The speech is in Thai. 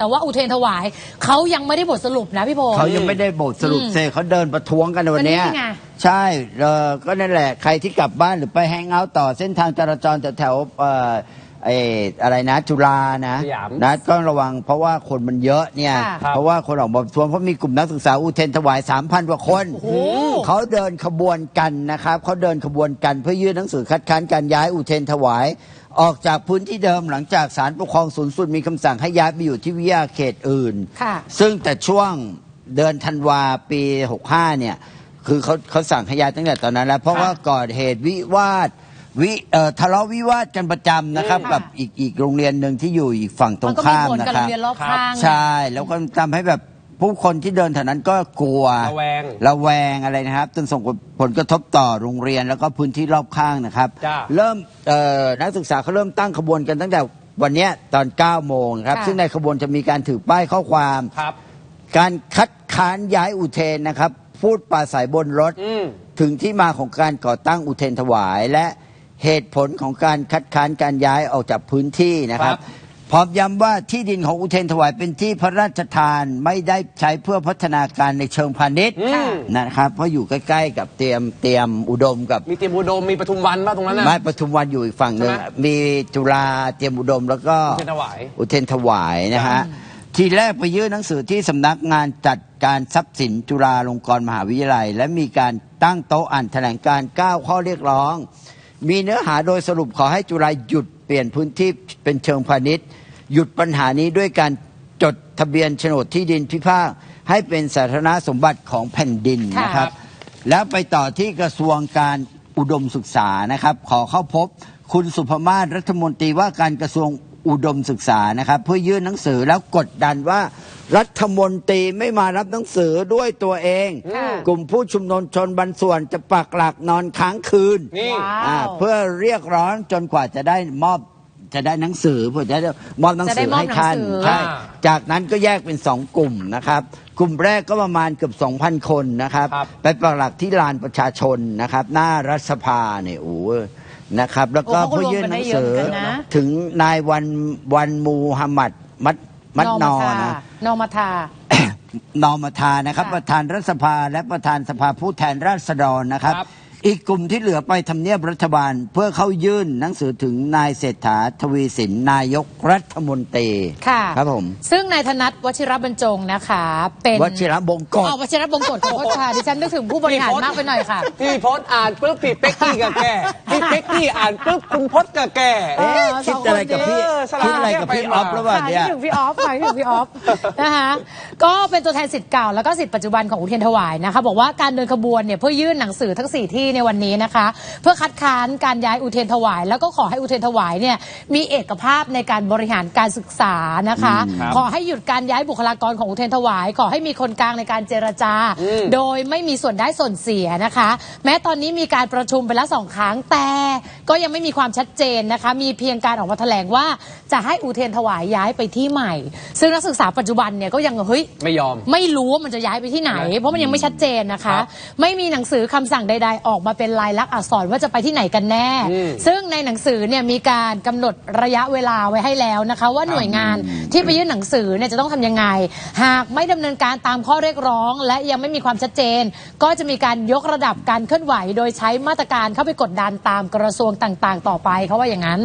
แต่ว่าอุเทรนถวายเขายังไม่ได้บทสรุปนะพี่พงศ์ เขายังไม่ได้บทสรุปอืมเสร็จเขาเดินประท้วงกันในวันเนี้ยก็นี่ไง ใช่เออก็นั่นแหละ ใครที่กลับบ้านหรือไปแฮงเอาท์ต่อเส้นทางจราจรแถวๆเอ่อ ไออะไรนะจุฬานะสยามนะก็ระวังเพราะว่าคนมันเยอะเนี่ย ค่ะเพราะว่าคนออกมาประท้วงเพราะมีกลุ่มนักศึกษาอุเทรนถวาย3,000กว่าคนโอ้โหเขาเดินขบวนกันนะครับเขาเดินขบวนกันเพื่อยื่นหนังสือคัดค้านการย้ายอุเทรนถวาย ออกจากพื้นที่เดิมหลังจากศาลปกครองสูงสุดมีคำสั่งให้ย้ายไปอยู่ที่วิทยาเขตอื่น ค่ะ ซึ่งแต่ช่วงเดือนธันวาปี 65 เนี่ย คือเขาเขาสั่งให้ย้ายตั้งแต่ตอนนั้นแล้ว เพราะว่าก่อเหตุวิวาท วิเอ่อทะเลาะวิวาทกันประจำนะครับค่ะกับอีกอีกโรงเรียนหนึ่งที่อยู่อีกฝั่งตรมังนก็มีข้ามผลนะกับคโรรับงเรียนรอบข้าง ใช่แล้วก็ทำให้แบบผู้คนที่เดินแถวนั้นก็กลัวระแวงระแวงอะไรนะครับจนส่งผลกระทบต่อโรงเรียนแล้วก็พื้นที่รอบข้างนะครับ จ้ะ เริ่มเอ่อนักศึกษาเขาเริ่มตั้งขบวนกันตั้งแต่วันเนี้ยตอน 9 โมงครับ ค่ะ ซึ่งในขบวนจะมีการถือป้ายข้อความ ครับ การคัดค้านย้ายอุเทนนะครับ พูดปราศัยบนรถ อืม ถึงที่มาของการก่อตั้งอุเทนถวาย และ เหตุผลของการคัดค้านการย้ายออกจากพื้นที่นะครับครับ พร้อมย้ำว่าที่ดินของอุเทนถวายเป็นที่พระราชทานไม่ได้ใช้เพื่อพัฒนาการในเชิงพาณิชย์อืมนะครับ เพราะอยู่ใกล้ๆกับเตรียมเตรียมอุดมกับมีเตรียมอุดมมีปทุมวันป่ะตรงนั้นน่ะไม้ปทุมวันอยู่อีกฝั่งหนึ่งใช่ไหมมีจุฬาเตรียมอุดมแล้วก็อุเทรนถวายอุเทนถวายนะฮะทีแรกไปยื่นหนังสือที่สำนักงานจัดการทรัพย์สินจุฬาลงกรณ์มหาวิทยาลัย และมีการตั้งโต๊ะอ่านแถลงการ9ข้อเรียกร้อง มีเนื้อหาโดยสรุปขอให้จุฬาหยุดเปลี่ยนพื้นที่เป็นเชิงพาณิชย์ หยุดปัญหานี้ด้วยการจดทะเบียนโฉนดที่ดินพิพาทให้เป็นสาธารณสมบัติของแผ่นดินนะครับ แล้วไปต่อที่กระทรวงการอุดมศึกษานะครับ ขอเข้าพบคุณสุภมาศรัฐมนตรีว่าการกระทรวงอุดมศึกษานะครับ เพื่อยื่นหนังสือแล้วกดดันว่า รัฐมนตรีไม่มารับหนังสือด้วยตัวเองค่ะกลุ่มผู้ชุมนุมชนบางส่วนจะปักหลักนอนค้างคืนนี่ว้าวอ่าเพื่อเรียกร้องจนกว่าจะได้มอบจะได้หนังสือเพื่อจะได้มอบหนังสือจะได้มอบให้ท่านหนังสือใช่อ่าจากนั้นก็แยกเป็นสองกลุ่มนะครับ กลุ่มแรกก็ประมาณเกือบ 2,000 คนนะครับครับไปปักหลักที่ลานประชาชนนะครับ หน้ารัฐสภาเนี่ยโอ้โหนะครับ แล้วก็โอ้เขาก็เพื่อยื่นหนังสือรวมกันได้เยอะเหมือนกันนะถึงนายวันวันมูฮัมหมัดมัด มัดนอมาทานะนอมาทานอมทานะครับค่ะประธานรัฐสภาและประธานสภาผู้แทนราษฎรนะครับครับ อีกกลุ่มที่เหลือไปทำเนียบรัฐบาล เพื่อเข้ายื่นหนังสือถึงนายเศรษฐาทวีสินนายกรัฐมนตรีค่ะครับผม ซึ่งนายธนัทวชิรบรรจงนะคะ เป็นวชิระบงกฎเอาวชิรบงกฎขอโทษค่ะดิฉันนึกถึงผู้บริหารมากไปหน่อยค่ะ พี่พศอ่านปุ๊บพี่เป๊กกี้กับแกพี่เป๊กกี้อ่านปุ๊บคุณพศกับแกเออคิดอะไรกับพี่เออสลับคิดอะไรกับพี่แยกไปออฟมาหรือเปล่าค่ะเนี่ยคิดถึงพี่ออฟค่ะคิดถึงพี่ออฟนะคะก็เป็นตัวแทนสิทธิ์เก่าแล้วก็สิทธิ์ปัจจุบันของอุเทรนถวายนะคะ บอกว่าการเดินขบวนเนี่ยเพื่อยื่นหนังสือทั้ง4ที่ในวันนี้นะคะ เพื่อคัดค้านการย้ายอุเทรนถวาย แล้วก็ขอให้อุเทรนถวายเนี่ยมีเอกภาพในการบริหารการศึกษานะคะครับขอให้หยุดการย้ายบุคลากรของอุเทรนถวาย ขอให้มีคนกลางในการเจรจาอืมโดยไม่มีส่วนได้ส่วนเสียนะคะ แม้ตอนนี้มีการประชุมไปแล้วสองครั้งแต่ก็ยังไม่มีความชัดเจนนะคะ มีเพียงการออกมาแถลงว่าจะให้อุเทรนถวายย้ายไปที่ใหม่ ซึ่งนักศึกษาปัจจุบันเนี่ยก็ยังเฮ้ยไม่ยอม ไม่รู้ว่ามันจะย้ายไปที่ไหน เพราะมันยังไม่ชัดเจนนะคะครับไม่มีหนังสือคำสั่งใด ๆ ออกมาเป็นลายลักษณ์อักษรว่าจะไปที่ไหนกันแน่อืมซึ่งในหนังสือเนี่ยมีการกำหนดระยะเวลาไว้ให้แล้วนะคะ ว่าหน่วยงานที่ไปยื่นหนังสือเนี่ยจะต้องทำยังไง หากไม่ดำเนินการตามข้อเรียกร้อง และยังไม่มีความชัดเจน ก็จะมีการยกระดับการเคลื่อนไหว โดยใช้มาตรการเข้าไปกดดันตามกระทรวงต่าง ๆ ต่อไปเขาว่าอย่างนั้น